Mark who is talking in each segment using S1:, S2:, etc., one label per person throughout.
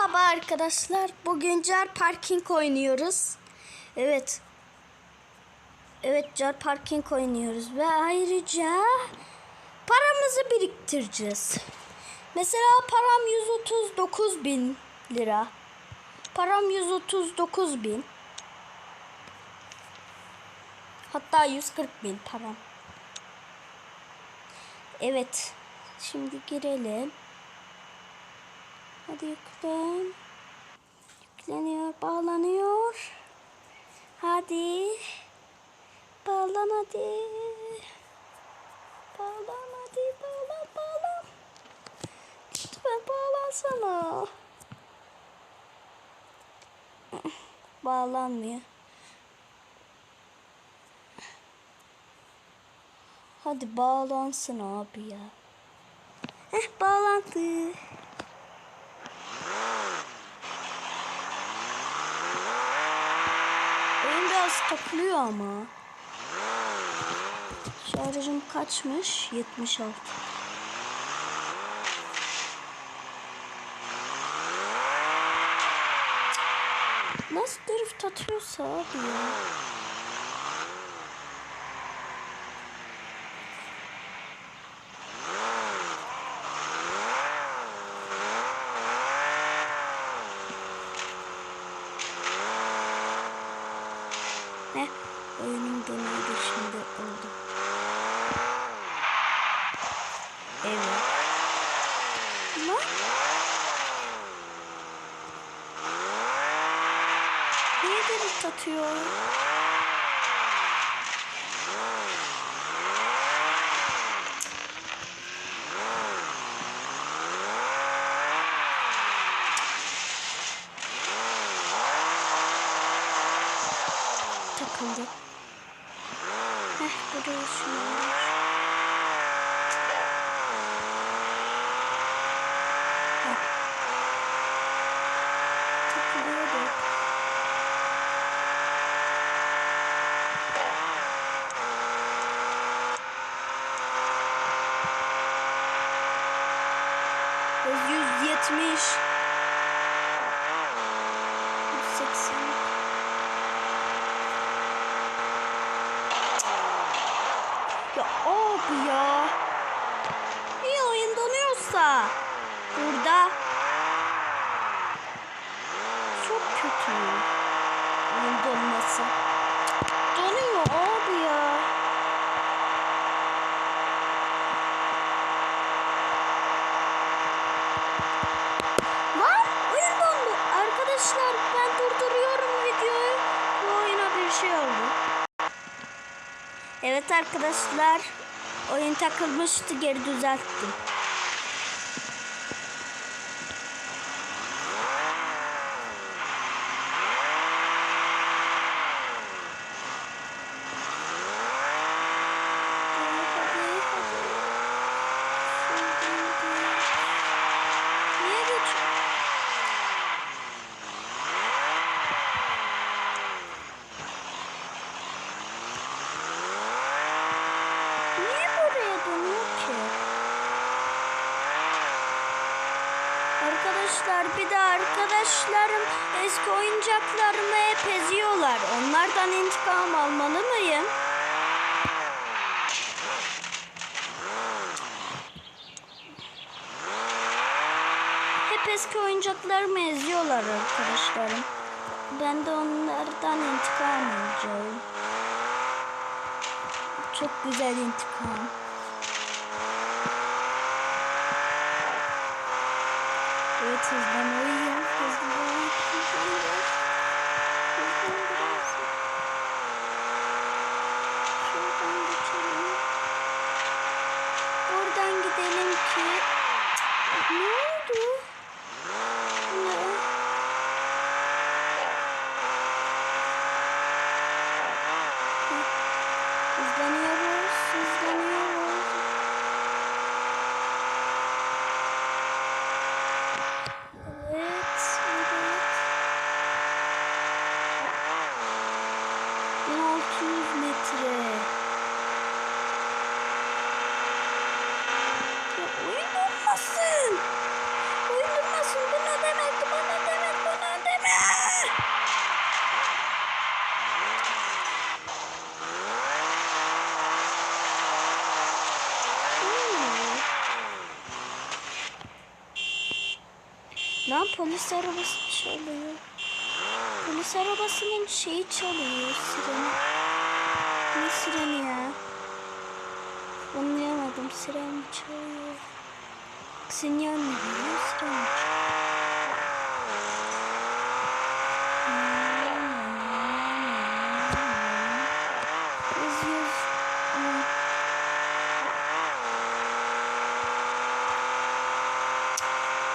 S1: Merhaba arkadaşlar. Bugün car parking oynuyoruz. Evet. Evet car parking oynuyoruz ve ayrıca paramızı biriktireceğiz. Mesela param 139 bin lira. Param 139 bin. Hatta 140 bin param. Evet. Şimdi girelim. Hadi yüklen. Yükleniyor, bağlanıyor. Hadi. Bağlan hadi. Bağlan hadi, bağlan, bağlan. Lütfen bağlansana. Bağlanmıyor. Hadi bağlansın abi ya. Heh bağlandı. Oyun biraz takılıyor ama. Şarjım kaçmış? 76. Nasıl drift atıyorsa abi ya. Thanks. Arkadaşlar. Oyun takılmıştı geri düzelttim. Niye geçiyor? Niye buraya dönüyor ki? Arkadaşlar bir de arkadaşlarım oyuncaklarımı hep eziyorlar. Onlardan intikam almalı mıyım? Hep eski oyuncaklarımı eziyorlar arkadaşlarım. Ben de onlardan intikam alacağım. Çok güzel intikam. Evet hızlan uyuyor. Hızlan. Hızlan biraz. Hızlan biraz. Şuradan geçelim. Buradan gidelim ki. Ne oldu? Ne? Hızlanıyoruz, hızlanıyoruz. Evet, evet. 1600 metre. Ya oyun olmasın. Lan polis arabası çalıyor. Polis arabasının şeyi çalıyor sireni. Ne sireni ya? Anlayamadım siren çalıyor. Sinyal mi veriyor siren mi çalıyor?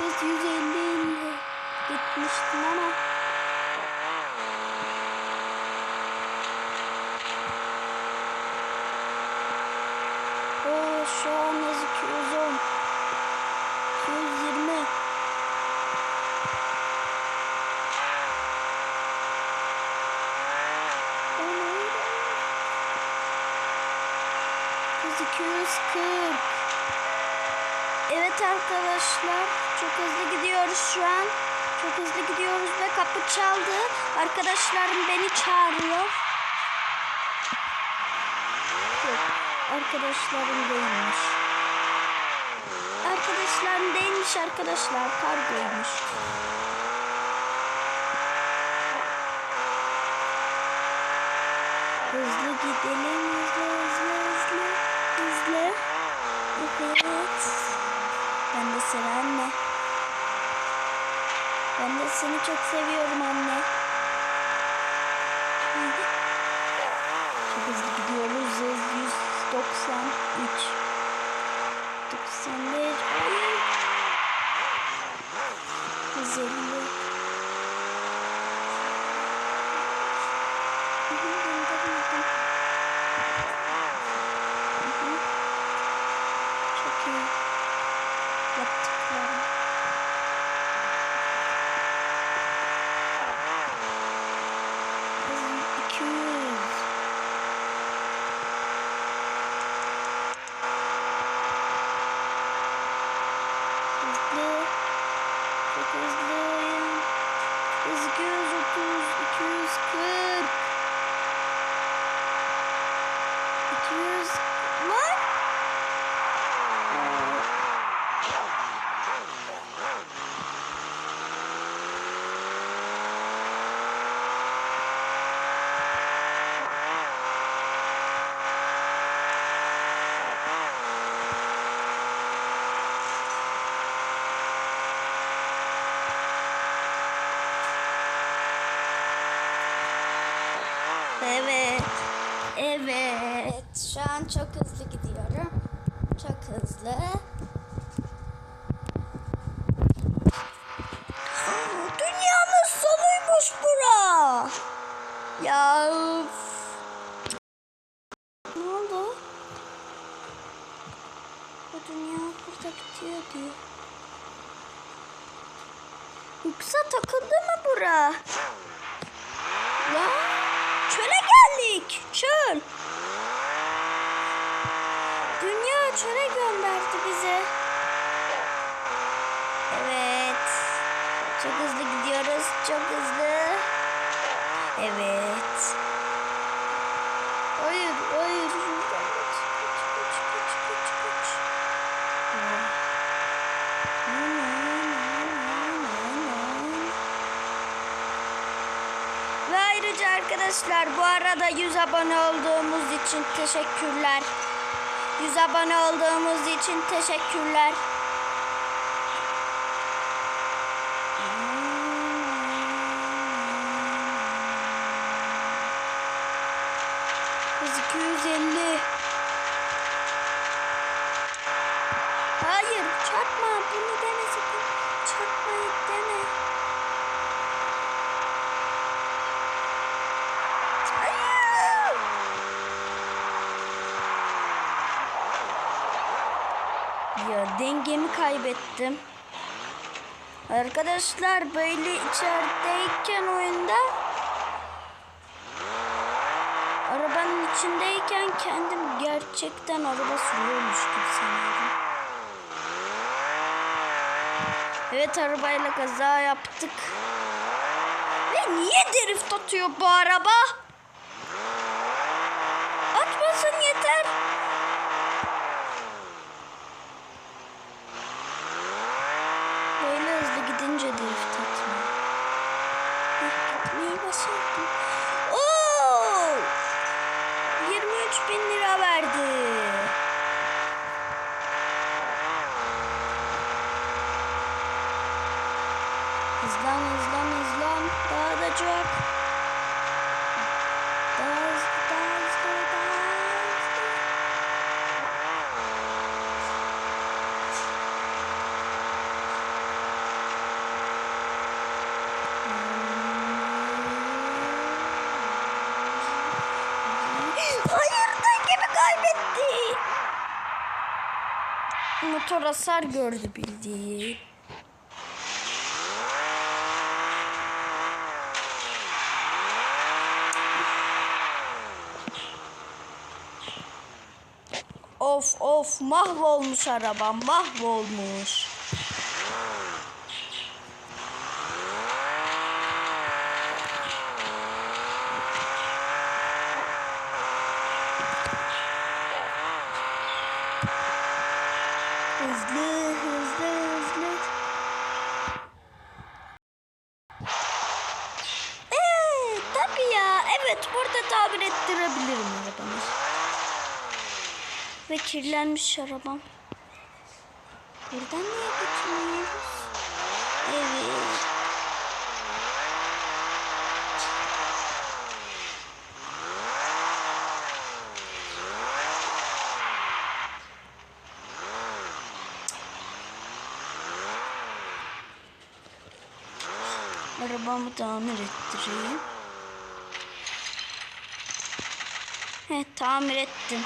S1: Biz 150 ile gitmiştim ama o şu an yazık 210 220 Biz 240 Evet arkadaşlar çok hızlı gidiyoruz şu an. Çok hızlı gidiyoruz ve kapı çaldı. Arkadaşlarım beni çağırıyor. Yok, arkadaşlarım değilmiş. Arkadaşlarım değilmiş arkadaşlar. Kargoymuş. Hızlı gidelim hızlı hızlı hızlı hızlı. Evet. Ben de seni anne. Ben de seni çok seviyorum anne. Çok hızlı gidiyoruz. Hız 193. 91. Hayır. 150. Hı hı, göndermedim. Hı hı. Çok iyi. Yaptıklarım. Kızım 200. Hızlı. Çok hızlıyım. Hız 230, 240. 200. Lan! Aa, Evet. Evet. Şu an çok hızlı gidiyorum. Çok hızlı. Dünyanın sonuymuş bura. Ya. Ne oldu? Bu dünya burada bitiyor diyor. Yoksa takıldı mı bura? Çöle gönderdi bizi. Evet. Çok hızlı gidiyoruz. Çok hızlı. Evet. Hayır, hayır. Ve ayrıca arkadaşlar bu arada 100 abone olduğumuz için teşekkürler. 100 abone olduğumuz için teşekkürler. Biz 250. Hayır çarpma bunu deme sakın. Çarpmayı deme. Hayır. Ya dengemi kaybettim. Arkadaşlar böyle içerideyken oyunda arabanın içindeyken kendim gerçekten araba sürüyormuş gibi sanıyorum. Evet arabayla kaza yaptık. Ve niye drift atıyor bu araba? Atmasın yeter. Böyle hızlı gidince önce drift atma. Heh, Gitmeyi başardım. Oo! 23 bin lira verdi. Hızlan hızlan hızlan. Daha da çok. Daha hızlı daha hızlı daha hızlı. Hayır dengemi kaybetti. Motor hasar gördü bildiğin. Of of mahvolmuş arabam mahvolmuş. Hızlı hızlı hızlı. Ee, tabii ya. Evet burada tamir ettirebilirim arabamı. Ve kirlenmiş arabam. Buradan niye gitmiyoruz? Evet. Arabamı tamir ettireyim. He tamir ettim.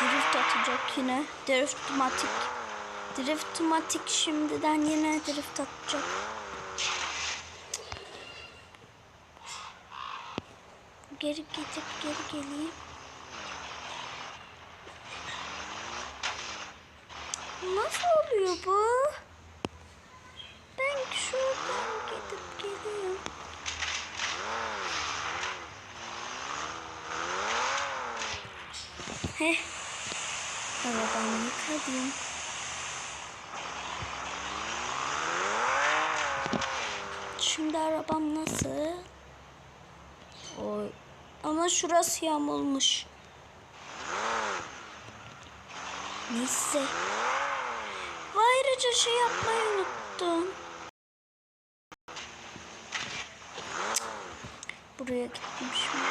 S1: Drift atacak yine. Driftmatik. Driftmatik şimdiden yine drift atacak. Geri gidip geri geleyim. Nasıl oluyor bu? Ben şuradan gidip geliyorum. Heh. Arabamı yıkadım. Şimdi arabam nasıl? Oy. Ama şurası yamulmuş. Neyse. Ayrıca şey yapmayı unuttum. Buraya gittim şimdi.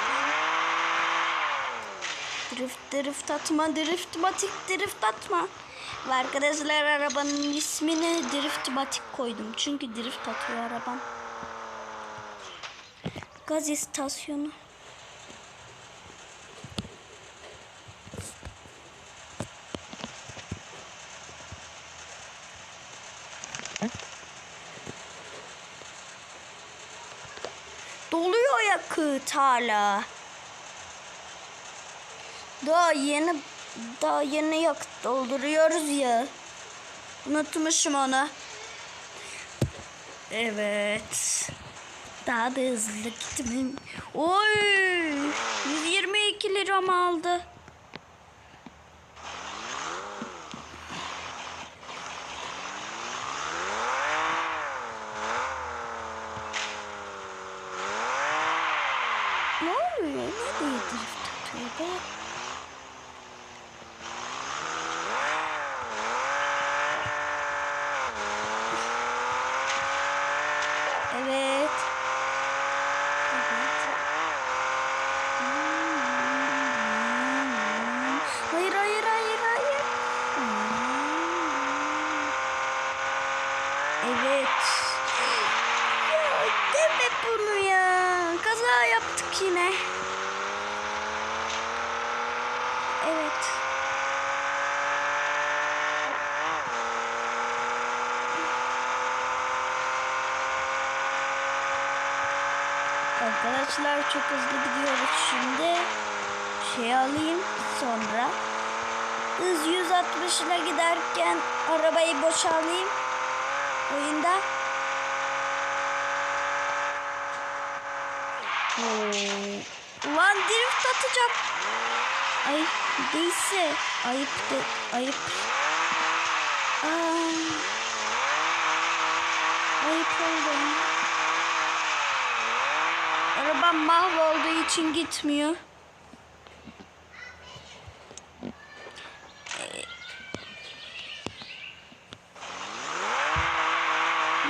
S1: Drift, drift atma, driftmatik, drift atma. Ve arkadaşlar arabanın ismini driftmatik koydum. Çünkü drift atıyor arabam. Gaz istasyonu. Hala. Daha yeni daha yeni yakıt dolduruyoruz ya. Unutmuşum onu. Evet. Daha da hızlı gitmem. Oy! 122 liram aldı. Ne oluyor? Ne diye drift atıyor be? Evet. Evet. Hayır hayır hayır hayır. Evet. Ya deme bunu ya. Kaza yaptık yine. Evet. Arkadaşlar çok hızlı gidiyoruz şimdi. Şey alayım sonra. Hız 160 ile giderken arabayı boşalayım. Oyunda. Ulan drift atacak. Ayıp değilse ayıp de ayıp. Aa, ayıp oldu. Arabam mahvolduğu için gitmiyor.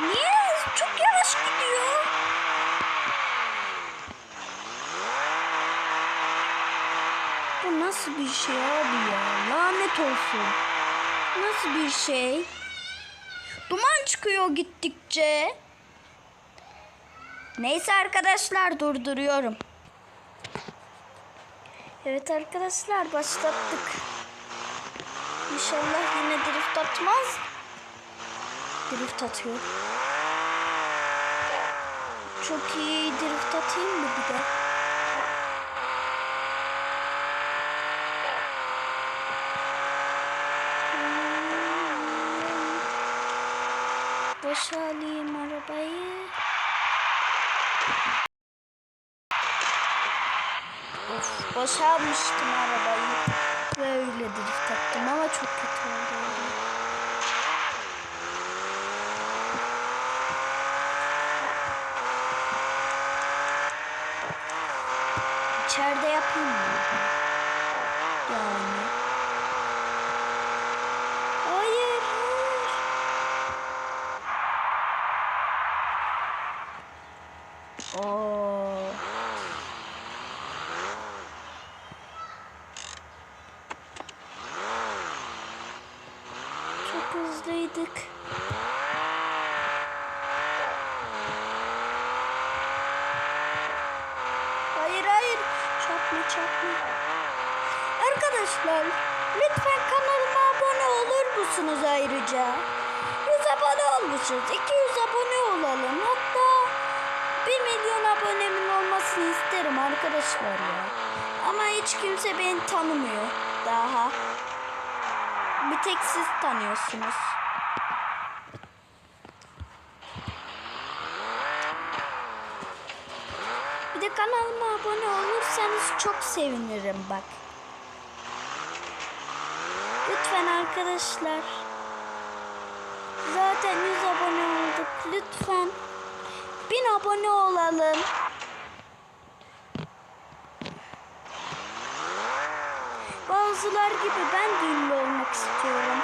S1: Niye? Çok yavaş gidiyor. Bu nasıl bir şey abi ya? Lanet olsun. Nasıl bir şey? Duman çıkıyor gittikçe. Neyse arkadaşlar durduruyorum. Evet arkadaşlar başlattık. İnşallah yine drift atmaz. Drift atıyor. Çok iyi drift atayım mı bir de? Boşalayım arabayı. Of, boşalmıştım arabayı. Ve öyle drift attım ama çok kötü oldu. İçeride yapayım mı? Yani. Hayır, hayır. Oo. Çok hızlıydık. Hayır hayır. Çarpma çarpma. Arkadaşlar lütfen kanalıma abone olur musunuz ayrıca? 100 abone olmuşuz. 200 abone olalım. Hatta 1 milyon abonemin olmasını isterim arkadaşlar ya. Ama hiç kimse beni tanımıyor daha. Bir tek siz tanıyorsunuz. Bir de kanalıma abone olursanız çok sevinirim bak. Lütfen arkadaşlar. Zaten 100 abone olduk. Lütfen 1000 abone olalım. Bazılar gibi ben de ünlü olmak istiyorum.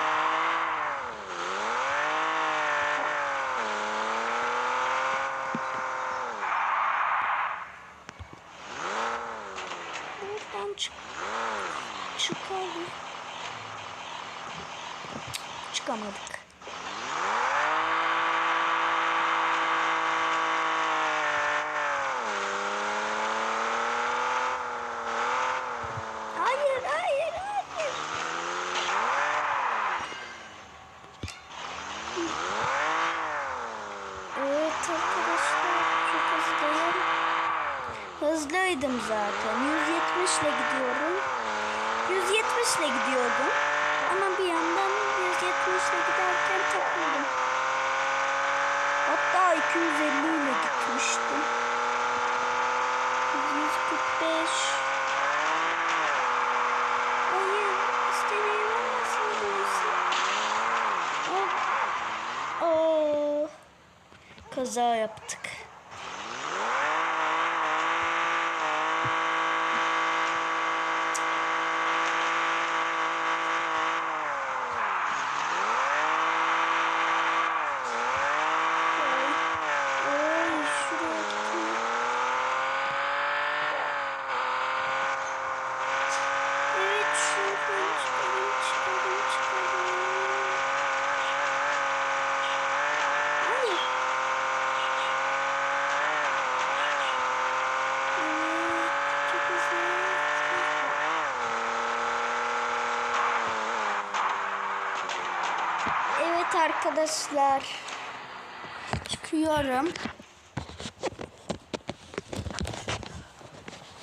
S1: 100'deydim zaten. 170 ile gidiyorum. 170 ile gidiyordum. Ama bir yandan 170 ile giderken takıldım. Hatta 250 ile gitmiştim. 145 kaza yaptık. Evet arkadaşlar. Çıkıyorum.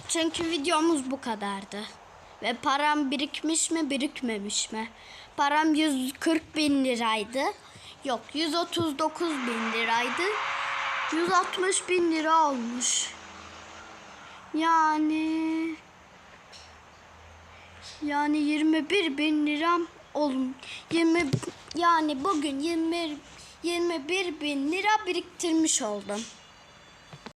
S1: Çünkü videomuz bu kadardı. Ve param birikmiş mi birikmemiş mi? Param 140 bin liraydı. Yok 139 bin liraydı. 160 bin lira olmuş. Yani Yani 21 bin liram olun. 20 yani bugün 20 21 bin lira biriktirmiş oldum.